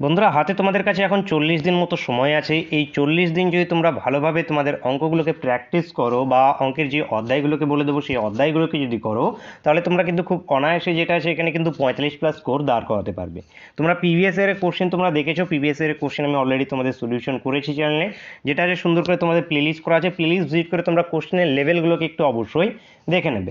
বন্ধুরা, হাতে তোমাদের কাছে এখন চল্লিশ দিন মতো সময় আছে। এই চল্লিশ দিন যদি তোমরা ভালোভাবে তোমাদের অঙ্কগুলোকে প্র্যাকটিস করো বা অঙ্কের যে অধ্যায়গুলোকে বলে দেবো, সেই অধ্যায়গুলোকে যদি করো, তাহলে তোমরা কিন্তু খুব অনায়াসে যেটা আছে, এখানে কিন্তু পঁয়তাল্লিশ প্লাস স্কোর দাঁড় করাতে পারবে। তোমরা প্রিভিয়াস এর কোশ্চেন তোমরা দেখেছ প্রিভিয়াস এর কোশ্চেন আমি অলরেডি তোমাদের সলিউশন করেছি চ্যানেলে যেটা আছে, সুন্দর করে তোমাদের প্লেলিস্ট করা আছে। প্লেলিস্ট ভিজিট করে তোমরা কোশ্চেনের লেভেলগুলোকে একটু অবশ্যই দেখে নেবে।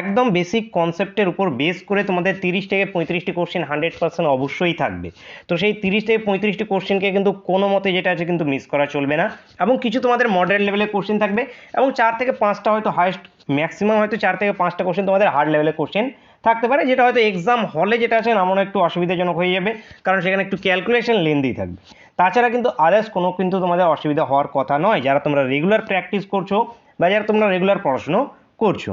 একদম বেসিক কনসেপ্টের উপর বেস করে তোমাদের তিরিশ থেকে পঁয়ত্রিশটি কোশ্চেন হান্ড্রেড পার্সেন্ট অবশ্যই থাকবে। তো সেই তিরিশ থেকে পঁয়ত্রিশটি কোশ্চেনকে কিন্তু কোনো মতে যেটা আছে কিন্তু মিস করা চলবে না। এবং কিছু তোমাদের মডারেট লেভেলের কোশ্চেন থাকবে এবং চার থেকে পাঁচটা হয়তো হাইস্ট ম্যাক্সিমাম হয়তো চার থেকে পাঁচটা কোশ্চেন তোমাদের হার্ড লেভেলের কোশ্চেন থাকতে পারে, যেটা হয়তো এক্সাম হলে যেটা আছে নামানো একটু অসুবিধাজনক হয়ে যাবে, কারণ সেখানে একটু ক্যালকুলেশন লেন্দি থাকবে। তাছাড়া কিন্তু আদার্স কোনো কিন্তু তোমাদের অসুবিধা হওয়ার কথা নয়, যারা তোমরা রেগুলার প্র্যাকটিস করছ বা যারা তোমরা রেগুলার পড়াশুনো করছ।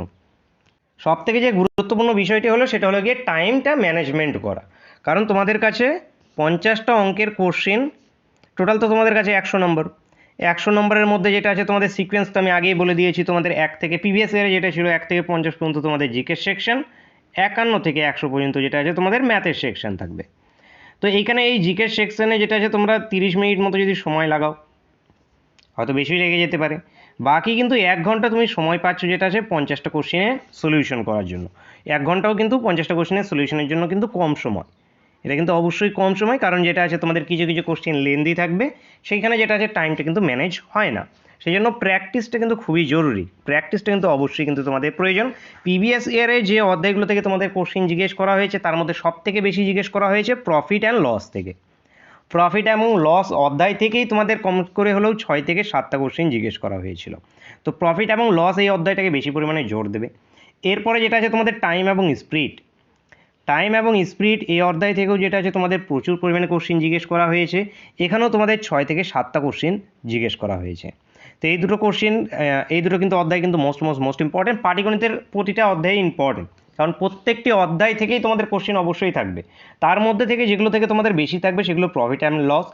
সব থেকে যে গুরুত্বপূর্ণ বিষয়টি হলো, সেটা হলো গিয়ে টাইমটা ম্যানেজমেন্ট করা। কারণ তোমাদের কাছে পঞ্চাশটা অঙ্কের কোশ্চেন টোটাল তো তোমাদের কাছে একশো নম্বর একশো নম্বরের মধ্যে যেটা আছে, তোমাদের সিকোয়েন্স তো আমি আগেই বলে দিয়েছি, তোমাদের এক থেকে প্রিভিয়াস ইয়ারে যেটা ছিল, এক থেকে পঞ্চাশ পর্যন্ত তোমাদের জিকের সেকশন একান্ন থেকে একশো পর্যন্ত যেটা আছে, তোমাদের ম্যাথের সেকশন থাকবে। তো এইখানে এই জিকের সেকশনে যেটা আছে, তোমরা তিরিশ মিনিট মতো যদি সময় লাগাও, হয়তো বেশি লেগে যেতে পারে। বাকি কিন্তু এক ঘণ্টা তুমি সময় পাচ্ছ যেটা আছে, পঞ্চাশটা কোশ্চেনের সলিউশন করার জন্য। এক ঘন্টাও কিন্তু পঞ্চাশটা কোশ্চেনের সলিউশনের জন্য কিন্তু কম সময়। এটা কিন্তু অবশ্যই কম সময়, কারণ যেটা আছে তোমাদের কিছু কিছু কোশ্চেন লেন্দি থাকবে। সেইখানে যেটা আছে টাইমটা কিন্তু ম্যানেজ হয় না। সেই জন্য প্র্যাকটিসটা কিন্তু খুবই জরুরি। প্র্যাকটিসটা কিন্তু অবশ্যই কিন্তু তোমাদের প্রয়োজন। প্রিভিয়াস ইয়ারে যে অধ্যায়গুলো থেকে তোমাদের কোশ্চেন জিজ্ঞেস করা হয়েছে, তার মধ্যে সব থেকে বেশি জিজ্ঞেস করা হয়েছে প্রফিট অ্যান্ড লস থেকে। প্রফিট এবং লস অধ্যায় থেকেই তোমাদের কম করে হলেও ছয় থেকে সাতটা কোশ্চেন জিজ্ঞেস করা হয়েছিল। তো প্রফিট এবং লস এই অধ্যায়টাকে বেশি পরিমাণে জোর দেবে। এরপরে যেটা আছে, তোমাদের টাইম এবং স্পিড টাইম এবং স্পিড এই অধ্যায় থেকেও যেটা আছে তোমাদের প্রচুর পরিমাণে কোশ্চেন জিজ্ঞেস করা হয়েছে। এখানেও তোমাদের ছয় থেকে সাতটা কোশ্চেন জিজ্ঞেস করা হয়েছে। তো এই দুটো কোশ্চেন এই দুটো কিন্তু অধ্যায় কিন্তু মোস্ট মোস্ট মোস্ট ইম্পর্টেন্ট পাটিগণিতের প্রতিটা অধ্যায় ইম্পর্টেন্ট কারণ প্রত্যেকটি অধ্যায় থেকেই তোমাদের কোশ্চেন অবশ্যই থাকবে। তার মধ্যে থেকে যেগুলো থেকে তোমাদের বেশি থাকবে সেগুলো profit and loss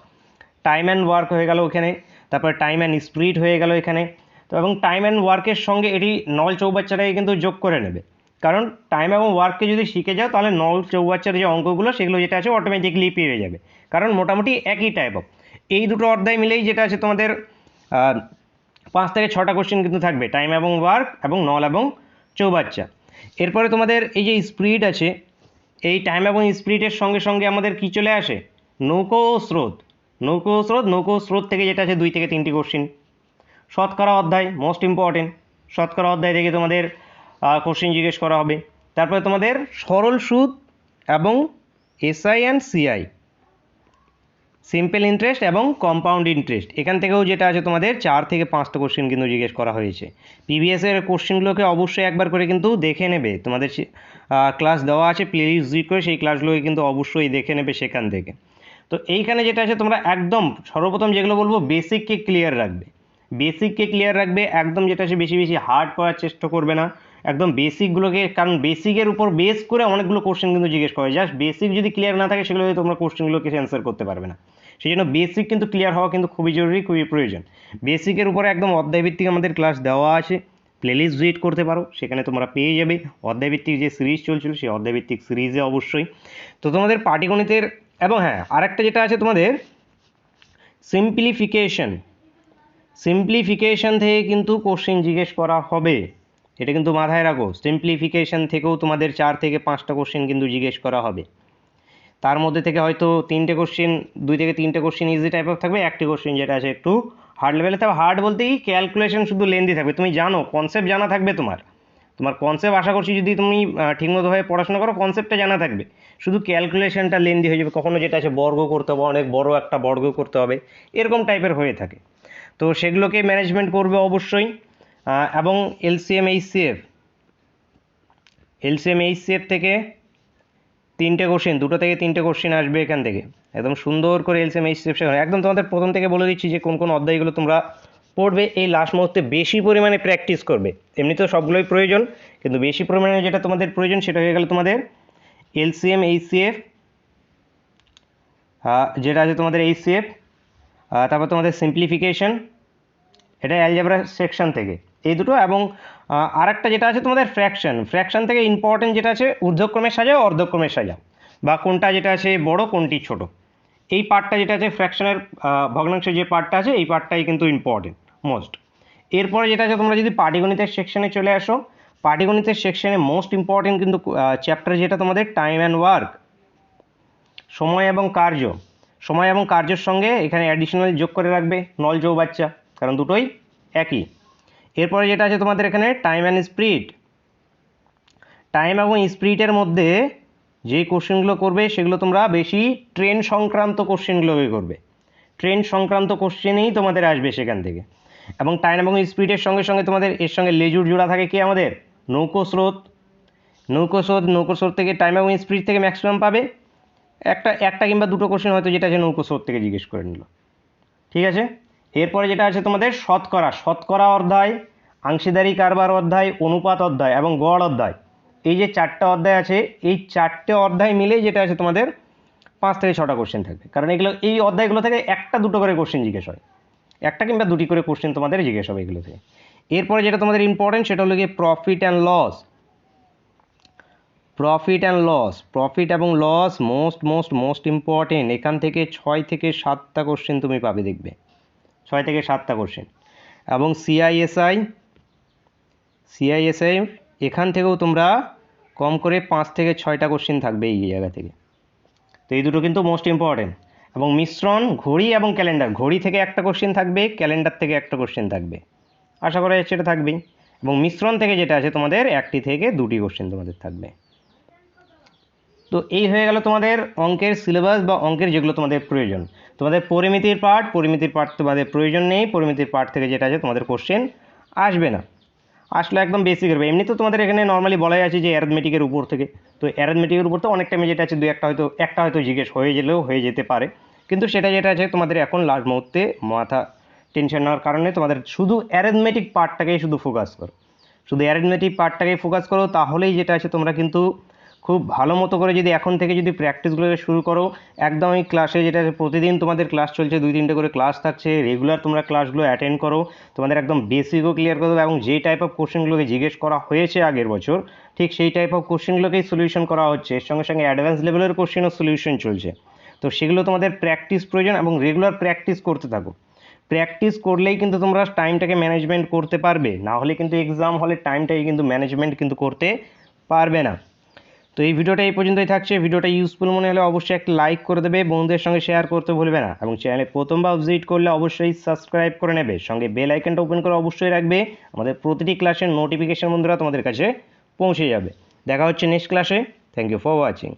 time and work হয়ে গেল ওখানে। তারপর টাইম অ্যান্ড স্পিড হয়ে গেল এখানে। তো এবং টাইম অ্যান্ড ওয়ার্কের সঙ্গে এটি নল চৌবাচ্চাটাকে কিন্তু যোগ করে নেবে। কারণ টাইম এবং ওয়ার্ককে যদি শিখে যাও, তাহলে নল চৌবাচ্চার যে অঙ্কগুলো, সেগুলো যেটা আছে অটোমেটিকলি পেয়ে যাবে। কারণ মোটামুটি একই টাইপ অফ এই দুটো অধ্যায় মিলেই যেটা আছে তোমাদের পাঁচ থেকে ছটা কোশ্চেন কিন্তু থাকবে টাইম এবং ওয়ার্ক এবং নল এবং চৌবাচ্চা। এরপরে তোমাদের এই যে স্পিড আছে, এই টাইম এবং স্পিডের সঙ্গে সঙ্গে আমাদের কি চলে আসে? নৌকো ও স্রোত। নৌকো ও স্রোত, নৌকো স্রোত থেকে যেটা আছে দুই থেকে তিনটি কোশ্চেন শতকরা অধ্যায় মোস্ট ইম্পর্টেন্ট শতকরা অধ্যায় থেকে তোমাদের কোশ্চেন জিজ্ঞেস করা হবে। তারপরে তোমাদের সরল সুদ এবং SI and CI simple interest এবং কম্পাউন্ড ইন্টারেস্ট এখান থেকেও যেটা আছে তোমাদের, চার থেকে পাঁচটা কোশ্চেন কিন্তু জিজ্ঞেস করা হয়েছে। পিবিএস এর কোশ্চেনগুলোকে অবশ্যই একবার করে কিন্তু দেখে নেবে। তোমাদের ক্লাস দেওয়া আছে প্লেলিস্ট ভিজিট করে সেই ক্লাসগুলোকে কিন্তু অবশ্যই দেখে নেবে সেখান থেকে। তো এইখানে যেটা আছে, তোমরা একদম সর্বপ্রথম যেগুলো বলব বেসিককে ক্লিয়ার রাখবে। বেসিককে ক্লিয়ার রাখবে, একদম যেটা আছে, বেশি বেশি হার্ড করার চেষ্টা করবে না। একদম বেসিকগুলোকে কারণ বেসিকের উপর বেস করে অনেকগুলো কোশ্চেন কিন্তু জিজ্ঞেস করে জাস্ট বেসিক যদি ক্লিয়ার না থাকে, সেগুলো তোমরা কোশ্চেনগুলোকে অ্যান্সার করতে পারবে না। সেই জন্য বেসিক কিন্তু ক্লিয়ার হওয়া কিন্তু খুবই জরুরি, খুবই প্রয়োজন। বেসিকের উপরে একদম অধ্যায়ভিত্তিক আমাদের ক্লাস দেওয়া আছে। প্লেলিস্ট ভিজিট করতে পারো, সেখানে তোমরা পেয়ে যাবে। অধ্যায়ভিত্তিক যে সিরিজ চলছিল, সেই অধ্যায়ভিত্তিক সিরিজে অবশ্যই। তো তোমাদের পাটিগণিতের, এবং হ্যাঁ আরেকটা যেটা আছে তোমাদের সিম্পলিফিকেশন সিম্পলিফিকেশন থেকে কিন্তু কোশ্চেন জিজ্ঞেস করা হবে। এটা কিন্তু মাথায় রাখো সিম্পলিফিকেশন থেকেও তোমাদের চার থেকে পাঁচটা কোশ্চেন কিন্তু জিজ্ঞেস করা হবে। তার মধ্যে থেকে হয়তো তিনটে কোশ্চেন দুই থেকে তিনটে কোশ্চেন ইজি টাইপ অফ থাকবে, একটি কোশ্চেন যেটা আছে একটু হার্ড লেভেলে তবে হার্ড বলতে কি ক্যালকুলেশন শুধু লেন্দি থাকবে। তুমি জানো কনসেপ্ট জানা থাকবে তোমার। তোমার কনসেপ্ট আশা করছি যদি তুমি ঠিকমতোভাবে পড়াশোনা করো কনসেপ্টটা জানা থাকবে। শুধু ক্যালকুলেশনটা লেন্দি হয়ে যাবে। কখনো যেটা আছে বর্গ করতে হবে, অনেক বড় একটা বর্গ করতে হবে, এরকম টাইপের হয়ে থাকে। তো সেগুলোকে ম্যানেজমেন্ট করবে অবশ্যই। এবং এলসিএম এইচসিএফ এলসিএম এইচসিএফ থেকে তিনটে কোশ্চেন দুটো থেকে তিনটে কোশ্চেন আসবে এখান থেকে। একদম সুন্দর করে এলসিএম এইচসিএফ একদম তোমাদের প্রথম থেকে বলে দিচ্ছি যে কোন কোন অধ্যায়গুলো তোমরা পড়বে, এই লাস্ট মুহূর্তে বেশি পরিমাণে প্র্যাকটিস করবে। এমনি তো সবগুলোই প্রয়োজন, কিন্তু বেশি পরিমাণে যেটা তোমাদের প্রয়োজন সেটা হয়ে গেল তোমাদের এলসিএম এইচসিএফ যেটা আছে তোমাদের এইচসিএফ তারপর তোমাদের সিম্পলিফিকেশন এটা অ্যালজেব্রা সেকশন থেকে। এই দুটো এবং আরেকটা যেটা আছে তোমাদের ফ্র্যাকশন ফ্র্যাকশন থেকে ইম্পর্টেন্ট যেটা আছে ঊর্ধ্বক্রমে সাজাও, অর্ধক্রমে সাজা বা কোনটা যেটা আছে বড়, কোনটি ছোট। এই পার্টটা যেটা আছে ফ্র্যাকশনের ভগ্নাংশের যে পার্টটা আছে, এই পার্টটাই কিন্তু ইম্পর্টেন্ট মোস্ট এরপরে যেটা আছে, তোমরা যদি পাটিগণিতের সেকশনে চলে আসো, পাটিগণিতের সেকশনে মোস্ট ইম্পর্টেন্ট কিন্তু চ্যাপ্টার যেটা তোমাদের টাইম অ্যান্ড ওয়ার্ক সময় এবং কার্য। সময় এবং কার্যের সঙ্গে এখানে অ্যাডিশনাল যোগ করে রাখবে নল চৌবাচ্চা কারণ দুটোই একই। এরপরে যেটা আছে তোমাদের এখানে টাইম অ্যান্ড স্পিড টাইম এবং স্পিরিটের মধ্যে যে কোশ্চেনগুলো করবে, সেগুলো তোমরা বেশি ট্রেন সংক্রান্ত কোশ্চেনগুলোকে করবে। ট্রেন সংক্রান্ত কোশ্চেনেই তোমাদের আসবে সেখান থেকে। এবং টাইম এবং স্পিডের সঙ্গে সঙ্গে তোমাদের, এর সঙ্গে লেজুর জোড়া থাকে কি আমাদের? নৌকো স্রোত। নৌকো স্রোত নৌকো স্রোত থেকে টাইম এবং স্পিড থেকে ম্যাক্সিমাম পাবে। একটা একটা কিংবা দুটো কোশ্চেন হয়তো যেটা আছে নৌকো স্রোত থেকে জিজ্ঞেস করে নিল। ঠিক আছে? এরপরে যেটা আছে তোমাদের শতকরা শতকরা অধ্যায় আংশিদারি কারবার অধ্যায়, অনুপাত অধ্যায় এবং গড় অধ্যায়। এই যে চারটা অধ্যায় আছে, এই চারটে অধ্যায় মিলেই যেটা আছে তোমাদের পাঁচ থেকে ছটা কোশ্চেন থাকবে। কারণ এগুলো, এই অধ্যায়গুলো থেকে একটা দুটো করে কোশ্চেন জিজ্ঞেস হয়। একটা কিংবা দুটি করে কোশ্চেন তোমাদের জিজ্ঞেস হবে এগুলো থেকে। এরপরে যেটা তোমাদের ইম্পর্টেন্ট সেটা হলো গিয়ে profit and loss profit and loss profit এবং loss most most most important এখান থেকে ছয় থেকে সাতটা কোশ্চেন তুমি পাবে দেখবে। ছয় থেকে সাতটা কোশ্চেন। এবং সিআইএসআই সিআইএসআই এখান থেকেও তোমরা কম করে পাঁচ থেকে ছয়টা কোশ্চেন থাকবে এই জায়গা থেকে। তো এই দুটো কিন্তু মোস্ট ইম্পর্টেন্ট এবং মিশ্রণ, ঘড়ি এবং ক্যালেন্ডার ঘড়ি থেকে একটা কোশ্চেন থাকবে ক্যালেন্ডার থেকে একটা কোশ্চেন থাকবে। আশা করা যাচ্ছে এটা থাকবেই। এবং মিশ্রণ থেকে যেটা আছে তোমাদের, একটি থেকে দুটি কোশ্চেন তোমাদের থাকবে। তো এই হয়ে গেল তোমাদের অঙ্কের সিলেবাস বা অঙ্কের যেগুলো তোমাদের প্রয়োজন। তোমাদের পরিমিতির পার্ট পরিমিতির পার্ট তোমাদের প্রয়োজন নেই, পরিমিতির পার্ট থেকে যেটা আছে তোমাদের কোশ্চেন আসবে না। আসলে একদম বেসিক হবে এমনি তো তোমাদের এখানে নর্মালি বলাই আছে যে অ্যারথমেটিকের উপর থেকে। তো অ্যারথমেটিকের উপর তো অনেক টাইমে যেটা আছে দু একটা হয়তো একটা হয়তো জিজ্ঞেস হয়ে গেলেও হয়ে যেতে পারে। কিন্তু সেটা যেটা আছে, তোমাদের এখন লাস্ট মুহূর্তে মাথা টেনশন নেওয়ার কারণে তোমাদের শুধু অ্যারেথমেটিক পার্টটাকেই শুধু ফোকাস করো। শুধু অ্যারেথমেটিক পার্টটাকেই ফোকাস করো, তাহলেই যেটা আছে তোমরা কিন্তু খুব ভালো মতো করে যদি এখন থেকে যদি প্র্যাকটিসগুলোকে শুরু করো, একদম এই ক্লাসে যেটা প্রতিদিন তোমাদের ক্লাস চলছে, দুই তিনটে করে ক্লাস থাকছে রেগুলার তোমরা ক্লাসগুলো অ্যাটেন্ড করো, তোমাদের একদম বেসিকও ক্লিয়ার করে দেবো এবং যে টাইপ অফ কোশ্চেনগুলোকে জিজ্ঞেস করা হয়েছে আগের বছর, ঠিক সেই টাইপ অফ কোশ্চেনগুলোকেই সলিউশন করা হচ্ছে। এর সঙ্গে সঙ্গে অ্যাডভান্স লেভেলের কোশ্চেনও সলিউশন চলছে। তো সেগুলো তোমাদের প্র্যাকটিস প্রয়োজন এবং রেগুলার প্র্যাকটিস করতে থাকো। প্র্যাকটিস করলেই কিন্তু তোমরা টাইমটাকে ম্যানেজমেন্ট করতে পারবে, না হলে কিন্তু এক্সাম হলে টাইমটাকে কিন্তু ম্যানেজমেন্ট কিন্তু করতে পারবে না। তো এই ভিডিওটা এই পর্যন্তই থাকছে। ভিডিওটা ইউজফুল মনে হলে অবশ্যই একটা লাইক করে দেবে, বন্ধুদের সঙ্গে শেয়ার করতে ভুলবে না। এবং চ্যানেলে প্রথমবার ভিজিট করলে অবশ্যই সাবস্ক্রাইব করে নেবে। সঙ্গে বেল আইকনটা ওপেন করে অবশ্যই রাখবে। আমাদের প্রতিটি ক্লাসের নোটিফিকেশন বন্ধুরা তোমাদের কাছে পৌঁছে যাবে। দেখা হচ্ছে নেক্সট ক্লাসে থ্যাংক ইউ ফর ওয়াচিং